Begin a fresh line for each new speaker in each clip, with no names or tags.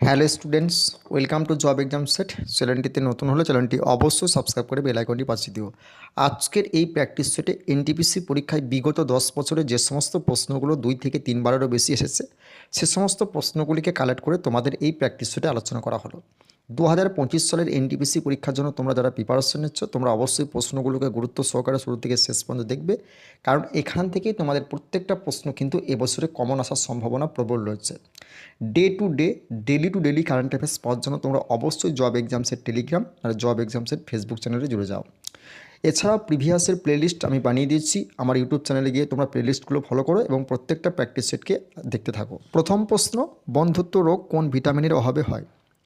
Hello students, welcome to job exam set. চ্যানেলটিতে নতুন হলে চ্যানেলটি অবশ্যই সাবস্ক্রাইব করে বেল আইকনটি পাঠিয়ে দিও। আজকের এই প্র্যাকটিস সেটে এনটিপিসি পরীক্ষায় বিগত দশ বছরে যে সমস্ত প্রশ্নগুলো দুই থেকে তিনবারেরও বেশি এসেছে, সে সমস্ত প্রশ্নগুলিকে কালেক্ট করে তোমাদের এই প্র্যাকটিস সেটে আলোচনা করা হলো। দু হাজার পঁচিশ সালের এনটিপিসি পরীক্ষার জন্য তোমরা যারা প্রিপারেশন নিচ্ছ, তোমরা অবশ্যই প্রশ্নগুলোকে গুরুত্ব সহকারে শুরু থেকে শেষ পর্যন্ত দেখবে। কারণ এখান থেকেই তোমাদের প্রত্যেকটা প্রশ্ন কিন্তু এবছরে কমন আসার সম্ভাবনা প্রবল রয়েছে। Day to day daily to daily current affairs পাওয়ার জন্য তোমরা অবশ্যই জব এক্সামসের টেলিগ্রাম আর জব এক্সামসের ফেসবুক চ্যানেলে জুড়ে যাও। এছাড়াও প্রিভিয়াসের প্লেলিস্ট আমি বানিয়ে দিয়েছি। আমার ইউটিউব চ্যানেলে গিয়ে তোমরা প্লেলিস্টগুলো ফলো করো এবং প্রত্যেকটা প্র্যাকটিস সেটকে দেখতে থাকো। প্রথম প্রশ্ন, বন্ধুত্ব রোগ কোন ভিটামিনের অভাবে হয়?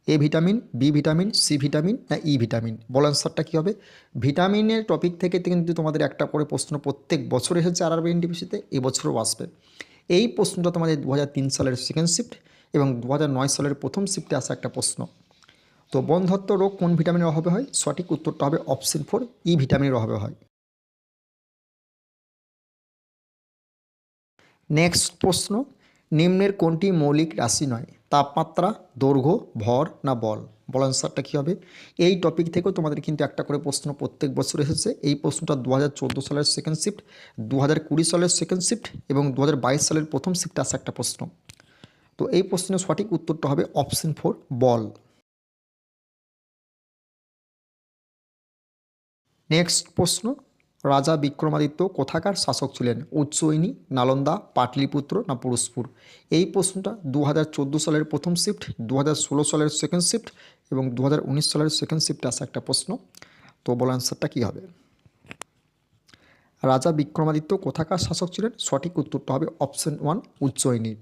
A vitamin B vitamin C vitamin না ই ভিটামিন বল অ্যান্সারটা কী হবে? ভিটামিনের টপিক থেকে কিন্তু তোমাদের একটা করে প্রশ্ন প্রত্যেক বছর এসেছে আর আরবি এনটিপিসিতে এবছরও আসবে। এই প্রশ্নটা তোমাদের দু হাজার তিন সালের সেকেন্ড শিফট এবং দু হাজার নয় সালের প্রথম শিফটে আসা একটা প্রশ্ন। তো বন্ধত্ব রোগ কোন ভিটামিনের অভাবে হয়? সঠিক উত্তরটা হবে অপশন ফোর ই ভিটামিনের অভাবে হয়। নেক্সট প্রশ্ন, নিম্নের কোনটি মৌলিক রাশি নয়? তাপমাত্রা, দৈর্ঘ্য, ভর না বল? বল অ্যান্সারটা কী হবে? এই টপিক থেকেও তোমাদের কিন্তু একটা করে প্রশ্ন প্রত্যেক বছর এসেছে। এই প্রশ্নটা দু হাজার চোদ্দ সালের সেকেন্ড শিফট দু হাজার কুড়ি সালের সেকেন্ড শিফট এবং দু হাজার বাইশ সালের প্রথম শিফটে আসা একটা প্রশ্ন। তো এই প্রশ্নের সঠিক উত্তরটা হবে অপশন ফোর বল। নেক্সট প্রশ্ন, রাজা বিক্রমাদিত্য কোথাকার শাসক ছিলেন? উজ্জয়িনী নালন্দা, পাটলিপুত্র না পুরস্পুর এই প্রশ্নটা দু হাজার চোদ্দ সালের প্রথম শিফট দু হাজার ষোলো সালের সেকেন্ড শিফট এবং দু হাজার উনিশ সালের সেকেন্ড শিফটে আসা একটা প্রশ্ন। তো বল অ্যান্সারটা কী হবে? রাজা বিক্রমাদিত্য কোথাকার শাসক ছিলেন? সঠিক উত্তরটা হবে অপশন ওয়ান উজ্জয়িনীর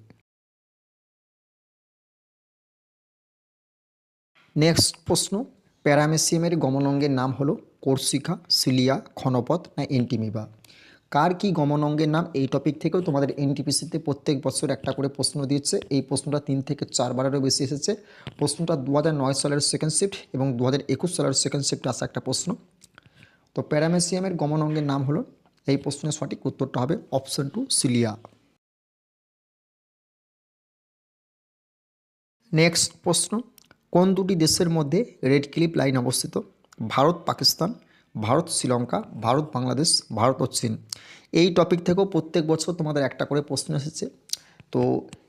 নেক্সট প্রশ্ন, প্যারামেসিয়ামের গমনঙ্গের নাম হলো কোর্সিকা, সিলিয়া, ক্ষণপথ না এন্টিমিবা কার কি গমনঙ্গের নাম? এই টপিক থেকেও তোমাদের এনটিপিসিতে প্রত্যেক বছর একটা করে প্রশ্ন দিচ্ছে এই প্রশ্নটা তিন থেকে চারবারেরও বেশি এসেছে। প্রশ্নটা দু সালের সেকেন্ড শিফট এবং দু সালের সেকেন্ড শিফটে আসা একটা প্রশ্ন। তো প্যারামেসিয়ামের গমনঙ্গের নাম হলো, এই প্রশ্নের সঠিক উত্তরটা হবে অপশন টু সিলিয়া নেক্সট প্রশ্ন, কোন দুটি দেশের মধ্যে রেড ক্লিপ লাইন অবস্থিত? ভারত, পাকিস্তান। ভারত, শ্রীলঙ্কা, ভারত, বাংলাদেশ, ভারত ও চীন। এই টপিক থেকেও প্রত্যেক বছর তোমাদের একটা করে প্রশ্ন এসেছে। তো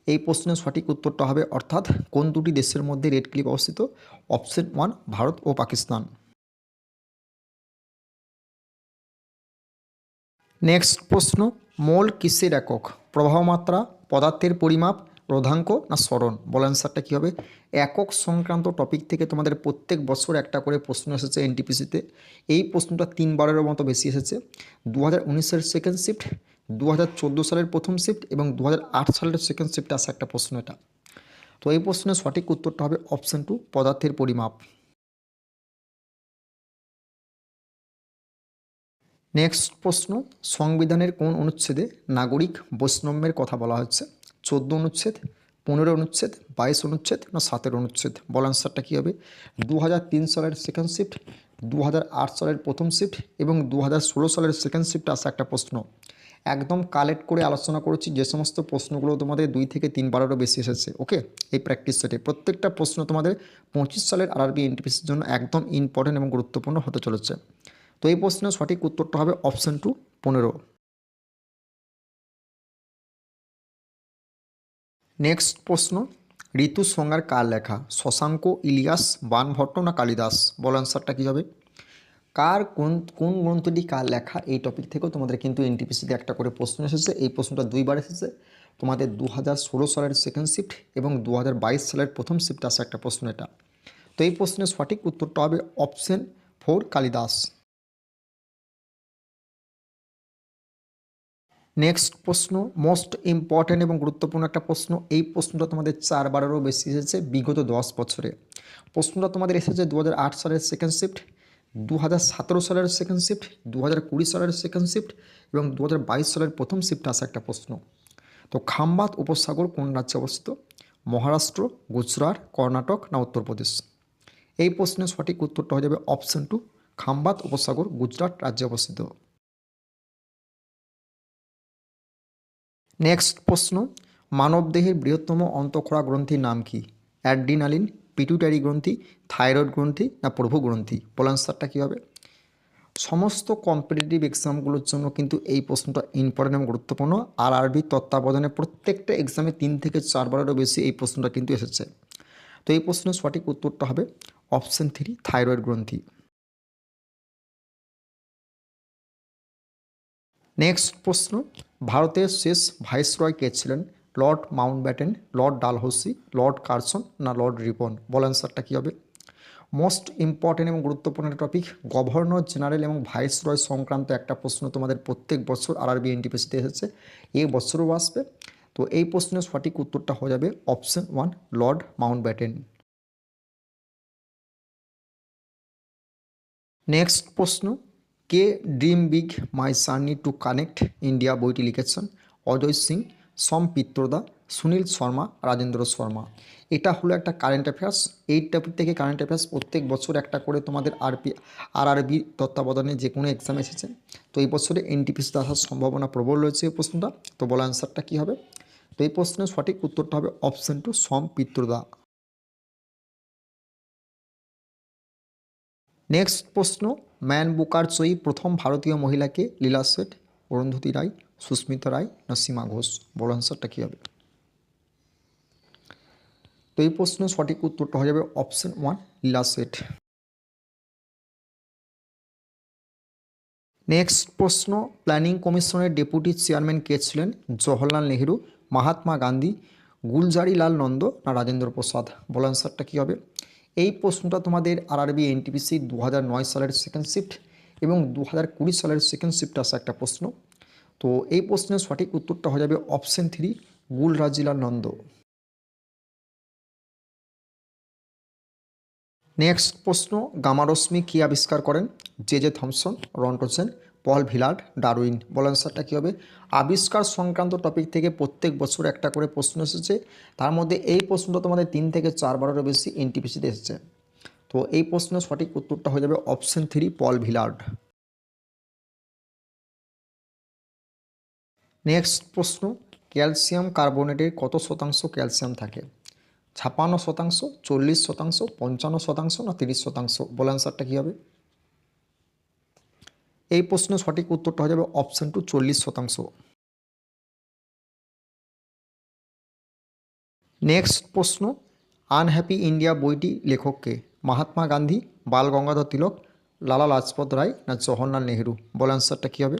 এই প্রশ্নের সঠিক উত্তরটা হবে, অর্থাৎ কোন দুটি দেশের মধ্যে রেড ক্লিপ অবস্থিত? অপশন ওয়ান ভারত ও পাকিস্তান। নেক্সট প্রশ্ন, মোল কিসের একক? প্রবাহমাত্রা পদার্থের পরিমাপ রোধাঙ্ক না স্মরণ? বল অ্যান্সারটা কী হবে? একক সংক্রান্ত টপিক থেকে তোমাদের প্রত্যেক বছর একটা করে প্রশ্ন এসেছে এনটিপিসিতে এই প্রশ্নটা তিনবারের মতো বেশি এসেছে। দু হাজার উনিশের সেকেন্ড শিফট দু হাজার চোদ্দ সালের প্রথম শিফট এবং দু হাজার আট সালের সেকেন্ড শিফটে আসা একটা প্রশ্ন এটা। তো এই প্রশ্নের সঠিক উত্তরটা হবে অপশান টু পদার্থের পরিমাপ। নেক্সট প্রশ্ন, সংবিধানের কোন অনুচ্ছেদে নাগরিক বৈষম্যের কথা বলা হচ্ছে? চোদ্দ অনুচ্ছেদ, পনেরো অনুচ্ছেদ, বাইশ অনুচ্ছেদ, না সাতের অনুচ্ছেদ, বল অ্যান্সারটা কী হবে? দু সালের সেকেন্ড শিফট দু সালের প্রথম শিফট এবং দু সালের সেকেন্ড শিফটে আসা একটা প্রশ্ন। একদম কালেক্ট করে আলোচনা করেছি, যে সমস্ত প্রশ্নগুলো তোমাদের দুই থেকে তিনবারেরও বেশি এসেছে ওকে এই প্র্যাকটিস সেটে প্রত্যেকটা প্রশ্ন তোমাদের পঁচিশ সালের আরআরবি এনটিপিসির জন্য একদম ইম্পর্টেন্ট এবং গুরুত্বপূর্ণ হতে চলেছে। তো এই প্রশ্নের সঠিক উত্তরটা হবে অপশান টু পনেরো। নেক্সট প্রশ্ন, ঋতু সংজ্ঞার কার লেখা? শশাঙ্ক, ইলিয়াস, বানভট্ট না কালিদাস? বল অ্যান্সারটা কী হবে? কার কোন কোন গ্রন্থটি কার লেখা? এই টপিক থেকেও তোমাদের কিন্তু এনটিপিসিতে একটা করে প্রশ্ন এসেছে। এই প্রশ্নটা দুইবার এসেছে। তোমাদের দু হাজার ষোলো সালের সেকেন্ড শিফট এবং দু হাজার বাইশ সালের প্রথম শিফটে আসা একটা প্রশ্ন এটা। তো এই প্রশ্নের সঠিক উত্তরটা হবে অপশন ফোর কালিদাস। নেক্সট প্রশ্ন মোস্ট ইম্পর্ট্যান্ট এবং গুরুত্বপূর্ণ একটা প্রশ্ন, এই প্রশ্নটা তোমাদের চারবারেরও বেশি এসেছে বিগত দশ বছরে। প্রশ্নটা তোমাদের এসেছে দু হাজার আট সালের সেকেন্ড শিফট দু হাজার সতেরো সালের সেকেন্ড শিফট দু হাজার কুড়ি সালের সেকেন্ড শিফট এবং দু হাজার বাইশ সালের প্রথম শিফটে আসা একটা প্রশ্ন। তো খাম্বাত উপসাগর কোন রাজ্যে অবস্থিত? মহারাষ্ট্র, গুজরাট, কর্ণাটক না উত্তরপ্রদেশ এই প্রশ্নের সঠিক উত্তরটা হয়ে যাবে অপশন টু খাম্বাত উপসাগর, গুজরাট রাজ্যে অবস্থিত। নেক্সট প্রশ্ন, মানবদেহের বৃহত্তম অন্তঃক্ষরা গ্রন্থির নাম কি? অ্যাড্রিনালিন, পিটুটারি গ্রন্থি, থাইরয়েড গ্রন্থি না প্রভু গ্রন্থি? বল আনসারটা কী হবে? সমস্ত কম্পিটিটিভ এক্সামগুলোর জন্য কিন্তু এই প্রশ্নটা ইম্পর্টেন্ট এবং গুরুত্বপূর্ণ। আর আরবি তত্ত্বাবধানে প্রত্যেকটা এক্সামে তিন থেকে চারবারেরও বেশি এই প্রশ্নটা কিন্তু এসেছে। তো এই প্রশ্নের সঠিক উত্তরটা হবে অপশন থ্রি থাইরয়েড গ্রন্থি। নেক্সট প্রশ্ন ভারতের শেষ ভাইসরয় কে ছিলেন lord Mountbatten lord Dalhousie, lord Curzon না লর্ড রিপন বল অ্যান্সারটা কী হবে? মোস্ট ইম্পর্টেন্ট এবং গুরুত্বপূর্ণ টপিক, গভর্নর জেনারেল এবং ভাইসরয় সংক্রান্ত একটা প্রশ্ন তোমাদের প্রত্যেক বছর আর আরআরবি এনটিপিসিতে এসেছে। এই বছরও আসবে। তো এই প্রশ্নের সঠিক উত্তরটা হয়ে যাবে option one, lord Mountbatten next প্রশ্ন কে dream big my journey to connect India বইটি লিখেছেন অজয় সিং সম পিত্রদা সুনীল শর্মা, রাজেন্দ্র শর্মা। এটা হলো একটা কারেন্ট অ্যাফেয়ার্স এই টপিক থেকে কারেন্ট অ্যাফেয়ার্স প্রত্যেক বছর একটা করে তোমাদের আরপি, আরআরবি তত্ত্বাবধানে যে কোনো এক্সাম এসেছে। তো এই বছরে এনটিপিসিতে আসার সম্ভাবনা প্রবল রয়েছে এই প্রশ্নটা। তো বলা অ্যান্সারটা কী হবে? তো এই প্রশ্নের সঠিক উত্তরটা হবে option two Sam Pitroda next প্রশ্ন, ম্যান বুকার চই প্রথম ভারতীয় মহিলাকে লীলা শেঠ অরুন্ধতী রায়, সুস্মিতা রায় না সীমা ঘোষ, বড় আনসারটা কী হবে? তো এই প্রশ্নের সঠিক উত্তরটা হয়ে যাবে option one Leela Seth next প্রশ্ন প্ল্যানিং কমিশনের ডেপুটি চেয়ারম্যান কে ছিলেন? জওহরলাল নেহেরু, মহাত্মা গান্ধী, গুলজারিলাল নন্দ না রাজেন্দ্র প্রসাদ? বল আনসারটা কী হবে? এই প্রশ্নটা তোমাদের আরআরবি এনটিপিসি দু নয় সালের সেকেন্ড শিফট এবং দু কুড়ি সালের সেকেন্ড শিফট আসা একটা প্রশ্ন। তো এই প্রশ্নের সঠিক উত্তরটা হয়ে যাবে option three Gulzarilal Nanda. Next প্রশ্ন গামারশ্মি কী আবিষ্কার করেন? J J Thomson Roentgen Paul Villard, Darwin. বল অ্যান্সারটা কী হবে? আবিষ্কার সংক্রান্ত টপিক থেকে প্রত্যেক বছর একটা করে প্রশ্ন এসেছে। তার মধ্যে এই প্রশ্নটা তোমাদের তিন থেকে চারবারেরও বেশি এনটিপিসিতে এসেছে। তো এই প্রশ্নের সঠিক উত্তরটা হয়ে যাবে option three Paul Villard. Next প্রশ্ন ক্যালসিয়াম কার্বোনেটের কত শতাংশ ক্যালসিয়াম থাকে? ছাপান্ন শতাংশ, চল্লিশ শতাংশ, পঞ্চান্ন শতাংশ না তিরিশ শতাংশ? বল অ্যান্সারটা কী হবে? এই প্রশ্নের সঠিক উত্তরটা হয়ে যাবে অপশন টু চল্লিশ শতাংশ। নেক্সট প্রশ্ন আনহ্যাপি ইন্ডিয়া বইটি লেখককে, মহাত্মা গান্ধী, বাল গঙ্গাধর তিলক, লালা লাজপত রায় না জওহরলাল নেহেরু? বল অ্যান্সারটা কী হবে?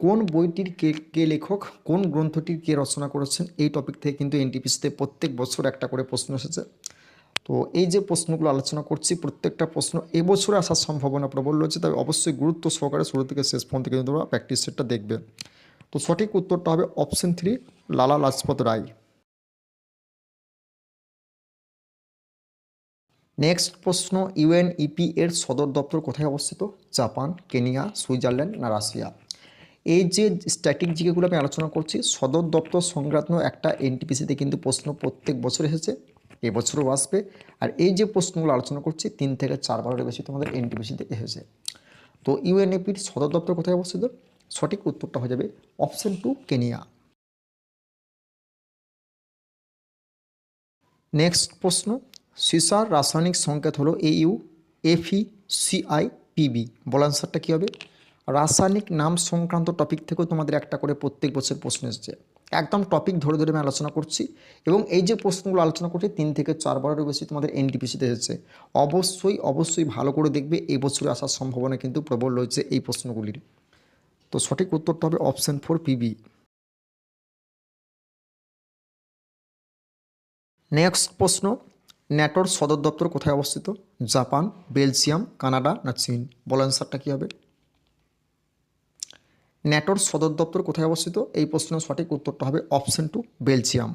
কোন বইটির কে কে লেখক, কোন গ্রন্থটির কে রচনা করেছেন? এই টপিক থেকে কিন্তু এনটিপিসিতে প্রত্যেক বছর একটা করে প্রশ্ন এসেছে। তো এই যে প্রশ্নগুলো আলোচনা করছি, প্রত্যেকটা প্রশ্ন এবছরে আসার সম্ভাবনা প্রবল রয়েছে, তবে অবশ্যই গুরুত্ব সহকারে শুরু থেকে শেষ পর্যন্ত কিন্তু তোমরা প্র্যাকটিস সেটটা দেখবে। তো সঠিক উত্তরটা হবে option three Lala Lajpat Rai. Next প্রশ্ন ইউএনইপি এর সদর দপ্তর কোথায় অবস্থিত? জাপান, কেনিয়া, সুইজারল্যান্ড না রাশিয়া? এই যে স্ট্যাটিক জিকেগুলো আমি আলোচনা করছি, সদর দপ্তর সংক্রান্ত একটা এনটিপিসিতে কিন্তু প্রশ্ন প্রত্যেক বছর এসেছে। এবছরও আসবে। আর এই যে প্রশ্নগুলো আলোচনা করছি, তিন থেকে চারবারের বেশি তোমাদের এনটিপিসিতে এসেছে। তো ইউএনএপির সদর দপ্তর কোথায় অবস্থিত? সঠিক উত্তরটা হয়ে যাবে অপশন টু কেনিয়া নেক্সট প্রশ্ন সিসার রাসায়নিক সংকেত হলো এইউ এফি সিআই পিবি বল আনসারটা কী হবে? রাসায়নিক নাম সংক্রান্ত টপিক থেকেও তোমাদের একটা করে প্রত্যেক বছর প্রশ্ন এসেছে। একদম টপিক ধরে ধরে আমি আলোচনা করছি এবং এই যে প্রশ্নগুলো আলোচনা করছি, তিন থেকে চারবারেরও বেশি তোমাদের এনটিপিসিতে এসেছে। অবশ্যই অবশ্যই ভালো করে দেখবে, এই বছরে আসার সম্ভাবনা কিন্তু প্রবল রয়েছে এই প্রশ্নগুলির। তো সঠিক উত্তরটা হবে অপশান ফোর পিবি নেক্সট প্রশ্ন, ন্যাটোর সদর দপ্তর কোথায় অবস্থিত? জাপান, বেলজিয়াম, কানাডা না চীন? বল অ্যান্সারটা কী হবে? ন্যাটোর সদর দপ্তর কোথায় অবস্থিত? এই প্রশ্নের সঠিক উত্তরটা হবে অপশন টু বেলজিয়াম।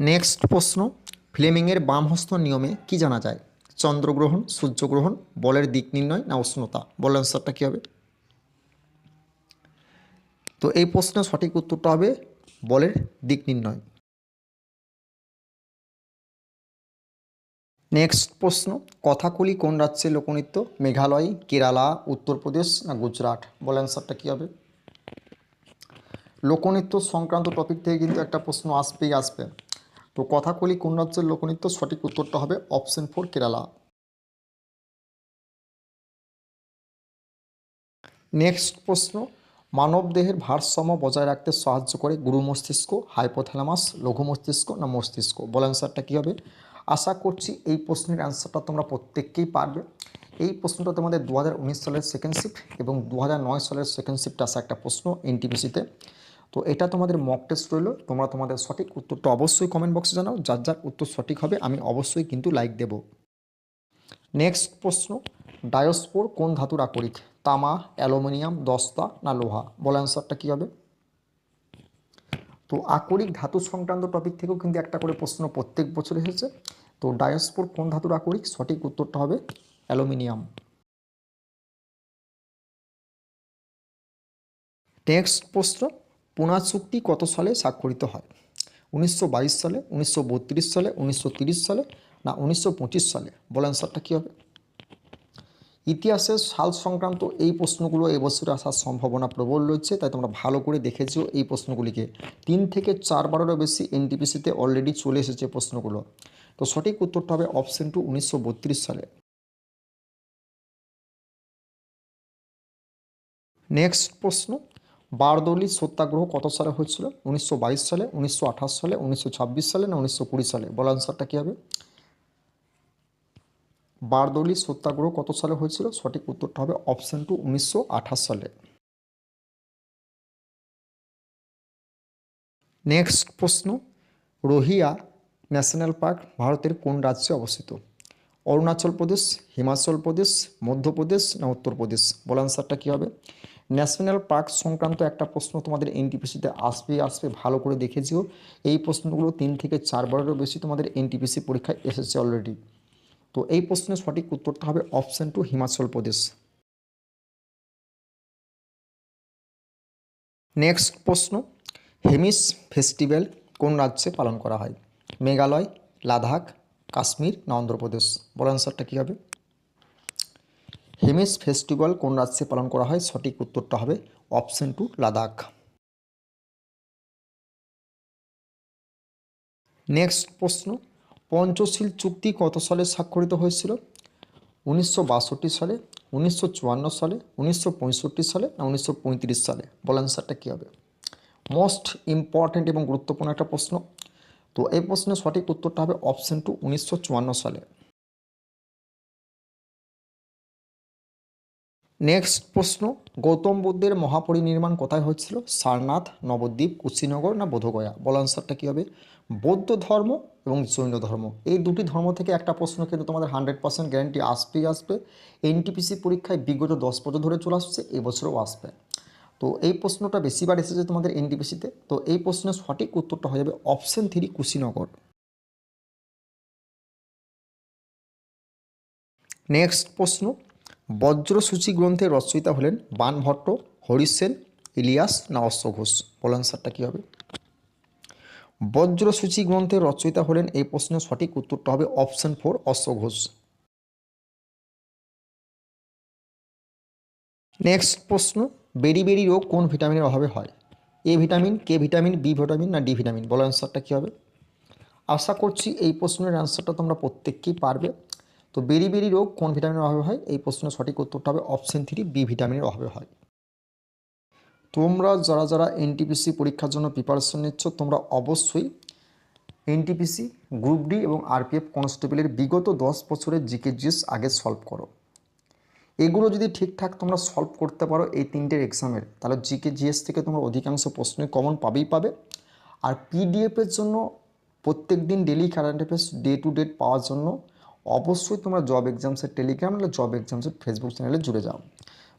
নেক্সট প্রশ্ন, ফ্লেমিংয়ের বামহস্ত নিয়মে কি জানা যায়? চন্দ্রগ্রহণ, সূর্যগ্রহণ, বলের দিক নির্ণয় না উষ্ণতা? বলের অ্যান্সারটা কী হবে? তো এই প্রশ্নের সঠিক উত্তরটা হবে বলের দিক নির্ণয়। নেক্সট প্রশ্ন, কথাকলি কোন রাজ্যের লোকনৃত্য? মেঘালয়, কেরালা, উত্তরপ্রদেশ না গুজরাট? বলে অ্যান্সারটা কী হবে? লোকনৃত্য সংক্রান্ত টপিক থেকে কিন্তু একটা প্রশ্ন আসবেই আসবে। তো কথাকলি কোন রাজ্যের লোকনৃত্য? সঠিক উত্তরটা হবে অপশন ফোর কেরালা। নেক্সট প্রশ্ন, মানব দেহের ভারসাম্য বজায় রাখতে সাহায্য করে গুরু মস্তিষ্ক হাইপোথ্যালামাস লঘু মস্তিষ্ক না মস্তিষ্ক? বল অ্যান্সারটা কী হবে? আশা করছি এই প্রশ্নের অ্যান্সারটা তোমরা প্রত্যেককেই পারবে। এই প্রশ্নটা তোমাদের দু হাজার উনিশ সালের সেকেন্ড শিফট এবং দু হাজার নয় সালের সেকেন্ড শিফট আসা একটা প্রশ্ন এনটিপিসিতে তো। এটা তোমাদের মক টেস্ট রইল, তোমরা তোমাদের সঠিক উত্তরটা অবশ্যই কমেন্ট বক্সে জানাও, যার যার উত্তর সঠিক হবে আমি অবশ্যই কিন্তু লাইক দেব। নেক্সট প্রশ্ন ডায়োস্পোর কোন ধাতুর আকরিক? তামা, অ্যালুমিনিয়াম, দস্তা না লোহা? বল অ্যান্সারটা কী হবে? তো আকরিক ধাতু সংক্রান্ত টপিক থেকেও কিন্তু একটা করে প্রশ্ন প্রত্যেক বছর এসেছে। তো ডায়োস্পোর কোন ধাতুর আকরিক? সঠিক উত্তরটা হবে অ্যালুমিনিয়াম। নেক্সট প্রশ্ন পুনা চুক্তি কত সালে স্বাক্ষরিত হয়? উনিশশো বাইশ সালে, উনিশশো বত্রিশ সালে, উনিশশো সালে না উনিশশো পঁচিশ সালে? বল অ্যান্সারটা কী হবে? ইতিহাসের সাল সংক্রান্ত এই প্রশ্নগুলো এবছরে আসার সম্ভাবনা প্রবল রয়েছে, তাই তোমরা ভালো করে দেখেছ এই প্রশ্নগুলিকে। তিন থেকে চারবারেরও বেশি এনটিপিসিতে অলরেডি চলে এসেছে প্রশ্নগুলো। তো সঠিক উত্তরটা হবে অপশন টু উনিশশো বত্রিশ সালে। নেক্সট প্রশ্ন বারদৌলি সত্যাগ্রহ কত সালে হয়েছিল? উনিশশো বাইশ সালে, উনিশশো আঠাশ সালে, উনিশশো ছাব্বিশ সালে না উনিশশো কুড়ি সালে? বল আনসারটা কী হবে? বারদৌলি সত্যাগ্রহ কত সালে হয়েছিল? সঠিক উত্তরটা হবে অপশন টু উনিশশো আঠাশ সালে। নেক্সট প্রশ্ন, রোহিয়া ন্যাশনাল পার্ক ভারতের কোন রাজ্যে অবস্থিত? অরুণাচল প্রদেশ, হিমাচল প্রদেশ, মধ্যপ্রদেশ না উত্তরপ্রদেশ বল আনসারটা কী হবে? ন্যাশনাল পার্ক সংক্রান্ত একটা প্রশ্ন তোমাদের এনটিপিসিতে আসবে আসবে, ভালো করে দেখেছিও এই প্রশ্নগুলো তিন থেকে চারবারেরও বেশি তোমাদের এনটিপিসি পরীক্ষায় এসেছে অলরেডি তো এই প্রশ্নের সঠিক উত্তরটা হবে option two Himachal Pradesh next প্রশ্ন হেমিস ফেস্টিভ্যাল কোন রাজ্যে পালন করা হয়? মেঘালয়, লাদাখ, কাশ্মীর না অন্ধ্রপ্রদেশ বল অ্যান্সারটা কী হবে? হেমিস ফেস্টিভ্যাল কোন রাজ্যে পালন করা হয়? সঠিক উত্তরটা হবে অপশন টু লাদাখ। নেক্সট প্রশ্ন পঞ্চশীল চুক্তি কত সালে স্বাক্ষরিত হয়েছিল? উনিশশো বাষট্টি সালে, উনিশশো চুয়ান্ন সালে, উনিশশো পঁয়ষট্টি সালে না উনিশশো পঁয়ত্রিশ সালে? বল অ্যান্সারটা কী হবে? মোস্ট ইম্পর্ট্যান্ট এবং গুরুত্বপূর্ণ একটা প্রশ্ন। তো এই প্রশ্নের সঠিক উত্তরটা হবে অপশন টু উনিশশো চুয়ান্ন সালে। নেক্সট প্রশ্ন, গৌতম বুদ্ধের মহাপরিনির্মাণ কোথায় হয়েছিল? সারনাথ, নবদ্বীপ, কুশিনগর না বোধগয়া? বল আনসারটা কী হবে? বৌদ্ধ ধর্ম এবং জৈন ধর্ম। এই দুটি ধর্ম থেকে একটা প্রশ্ন কিন্তু তোমাদের হান্ড্রেড পার্সেন্ট গ্যারান্টি আসবেই আসবে। এনটিপিসি পরীক্ষায় বিগত দশ বছর ধরে চলে আসছে এবছরও আসবে। তো এই প্রশ্নটা বেশিবার এসেছে তোমাদের এনটিপিসিতে তো। এই প্রশ্নের সঠিক উত্তরটা হয়ে যাবে অপশন থ্রি কুশিনগর। নেক্সট প্রশ্ন বজ্রসূচি গ্রন্থের রচয়িতা হলেন বানভট্ট হরিসেন ইলিয়াস না অশ্বঘোষ? বল অ্যান্সারটা কী হবে? বজ্রসূচি গ্রন্থের রচয়িতা হলেন এই প্রশ্নের সঠিক উত্তরটা হবে অপশন ফোর অশ্বঘোষ নেক্সট প্রশ্ন, বেরি বেরি রোগ কোন ভিটামিনের অভাবে হয়? A vitamin, K vitamin, B vitamin না ডি ভিটামিন? বলো অ্যান্সারটা কী হবে? আশা করছি এই প্রশ্নের অ্যান্সারটা তোমরা প্রত্যেককেই পারবে। তো বেরি বেরি রোগ কোন ভিটামিনের অভাবে হয়? এই প্রশ্নের সঠিক উত্তরটা হবে অপশন থ্রি, বি ভিটামিনের অভাবে হয়। তোমরা যারা যারা এনটিপিসি পরীক্ষার জন্য প্রিপারেশন নিচ্ছ, তোমরা অবশ্যই এনটিপিসি গ্রুপ ডি এবং আরপিএফ কনস্টেবলের বিগত দশ বছরের জিকে জিএস আগে সলভ করো। এগুলো যদি ঠিকঠাক তোমরা সলভ করতে পারো এই তিনটের এক্সামের তাহলে জিকে জিএস থেকে তোমরা অধিকাংশ প্রশ্নই কমন পাবেই পাবে। আর পিডিএফের জন্য প্রত্যেক দিন daily current affairs day to date পাওয়ার জন্য অবশ্যই তোমরা জব এক্সামসের টেলিগ্রাম নাহলে জব এক্সামসের ফেসবুক চ্যানেলে জুড়ে যাও।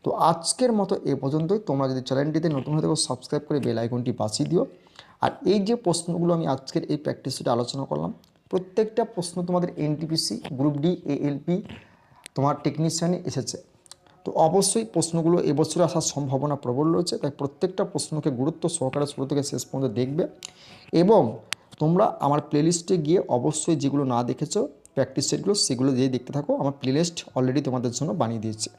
তো আজকের মতো এ পর্যন্তই। তোমরা যদি চ্যানেলটিতে নতুন হয়ে থাকো সাবস্ক্রাইব করে বেল আইকনটি বাঁচিয়ে দিও। আর এই যে প্রশ্নগুলো আমি আজকের এই প্র্যাকটিসটা আলোচনা করলাম, প্রত্যেকটা প্রশ্ন তোমাদের এনটিপিসি গ্রুপ ডি এএলপি তোমার টেকনিশিয়ানে এসেছে। তো অবশ্যই প্রশ্নগুলো এবছরে আসার সম্ভাবনা প্রবল রয়েছে, তাই প্রত্যেকটা প্রশ্নকে গুরুত্ব সহকারে শুরু থেকে শেষ পর্যন্ত দেখবে। এবং তোমরা আমার প্লেলিস্টে গিয়ে অবশ্যই যেগুলো না দেখেছ প্র্যাকটিস সেটগুলো সেগুলো দিয়ে দেখতে থাকো। আমার প্লেলিস্ট অলরেডি তোমাদের জন্য বানিয়ে দিয়েছে।